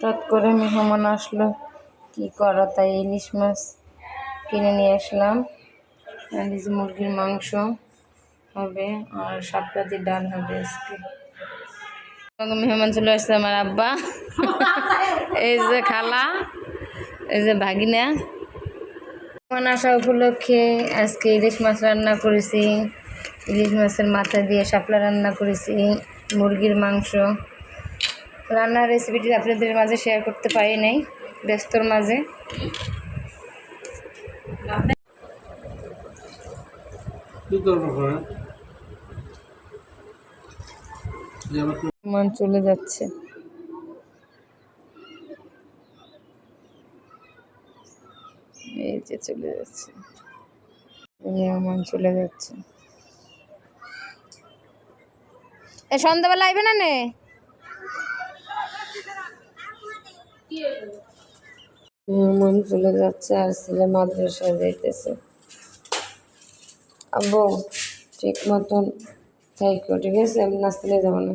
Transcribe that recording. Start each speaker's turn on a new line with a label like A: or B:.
A: হঠাৎ করে মেহমান আসলো। কি করা তাই ইলিশ মাছ কিনে নিয়ে আসলাম? আর এই যে মুরগির মাংস হবে আর সাপলাদি ডাল হবে আজকে। মেহমান চলে আসছে আমার আব্বা। এই যে খালা, এই যে ভাগিনা। মেহমান আসা উপলক্ষে আজকে ইলিশ মাছ রান্না করেছি। ইলিশ মাছের মাথা দিয়ে শাপলা রান্না করেছি, মুরগির মাংস। রান্নার রেসিপিটি আপনাদের মাঝে শেয়ার করতে পারি নাই ব্যস্তর মাঝে। মন চলে যাচ্ছে। এই যে চলে যাচ্ছে। মেহমান চলে যাচ্ছে। এ সন্ধ্যাবেলা আইবে না নে? মেহমান চলে যাচ্ছে, আর ছেলে মাদ্রাসায় যাইতেছে। আব্বু, ঠিক মতন থাইকো ঠিক আছে? আমি নিয়ে যাব না।